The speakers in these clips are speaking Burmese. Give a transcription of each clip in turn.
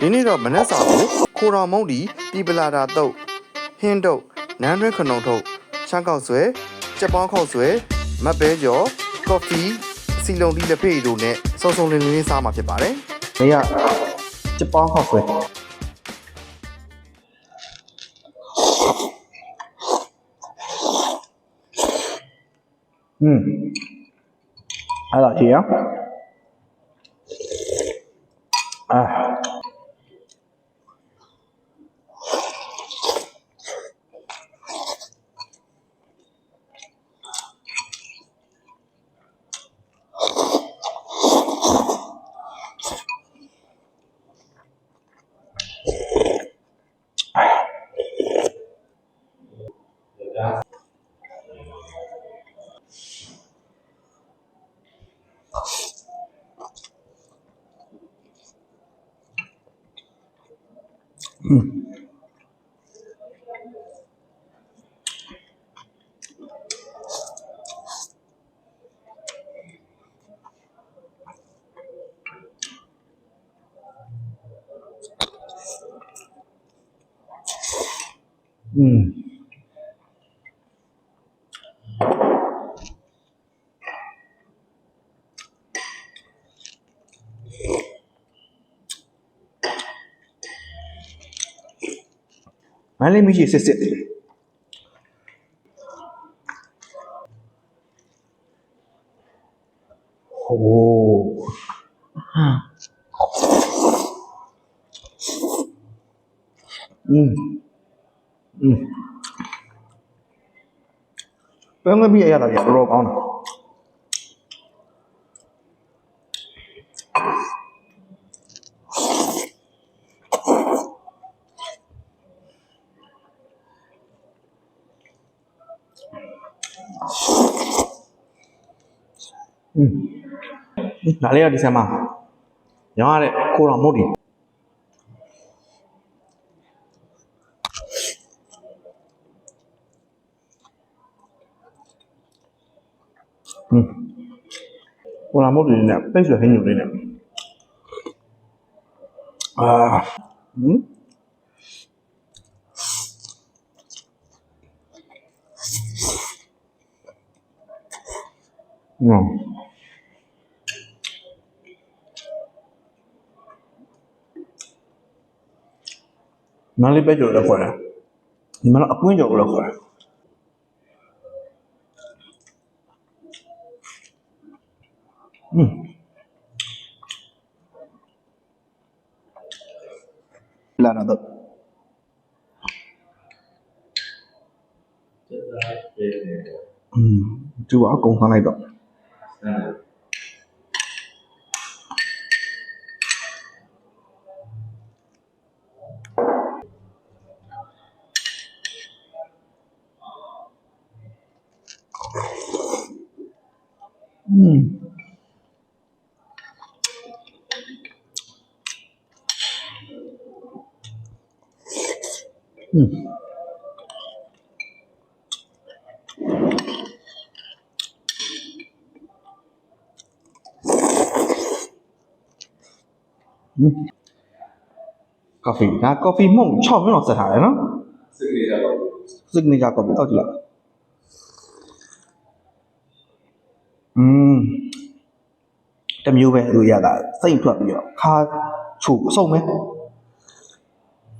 ဒီနေ့တော့မနက်စာကိုခိုတော်မုံဒီတီပလာတာတုတ်ဟင်းတုတ်နန်းတွင်းခနုံထုတ်ချမ်းကောက်ဆွဲကြက်ပေါင်းခေါက်ဆွဲမက်ဘဲကျော်ကော်ဖီစီလုံးဒီလက်ဖေးတို့နဲ့စုံစုံလင်းလင်းစားမှာဖြစ်ပါတယ်။နေ့ကကြက်ပေါင်းခေါက်ဆွဲอืมอร่อยเชียวอ่า 嗯。嗯。 မန္တလေးမရှိစစ်စစ်ဟိုอืมอืมပန်းငပိအရတာကြီးတော်တော်ကောင်းတာ อืมဒါလေးကဒီဆံမရောင်းရတဲ့ကိုတော်မဟုတ်တယ်ဟွန်းကိုတော်မဟုတ်တယ်နဲ့ပိတ်ဆွဲဟင်းညိုလေးနဲ့အာဟွန်း ngon Mali pe jauh dah kuat. Mana aku ni jauh dah kuat. Hmm. Là nó ừ. được. Ừ, chú bỏ cùng thằng này được. Mm. Mm. ကော်ဖီဒါကော်ဖီမုန့်6မျိုးတော့ဆက်ထားတယ်နော် signature coffee signature coffee တောက်ကြည့်လိုက်อืมတမျိုးပဲသူရတာစိတ်ထွက်ပြီးတော့ခါချို့အဆုံးပဲ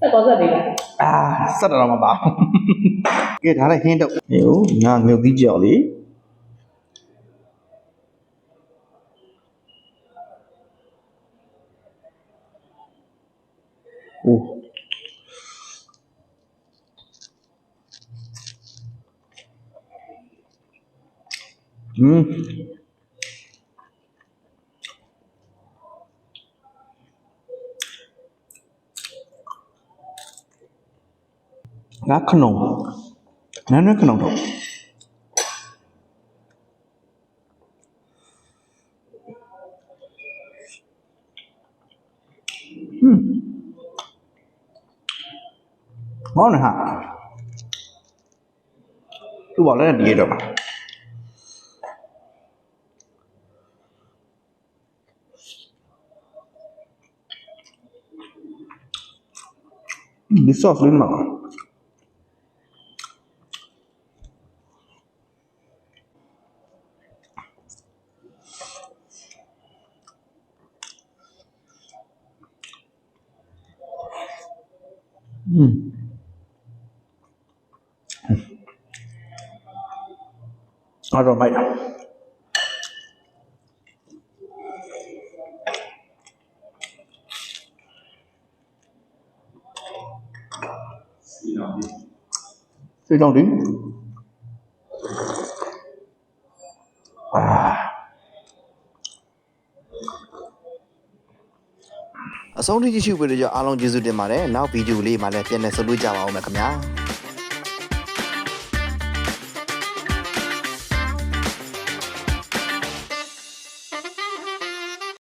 ဆက်ကောဆက်ပြီးအာဆက်တော့မပါကဲဒါလည်းဟင်းတော့ဟိုငါငုတ်ကြီးကြော်လေး おうん。ラクノン。何のう món này ha, tôi bỏ lên là gì rồi Bir sos benim ama. Hmm. อืมအားတော့မိုက်တာစေးကြောင်းဒီအာအဆုံးထိကြည့်ရှုပေးလို့ကြအားလုံးကျေးဇူးတင်ပါတယ်နောက်ဗီဒီယိုလေးမှာလည်းပြန်လည်ဆုံတွေ့ကြပါအောင်မယ်ခင်ဗျာ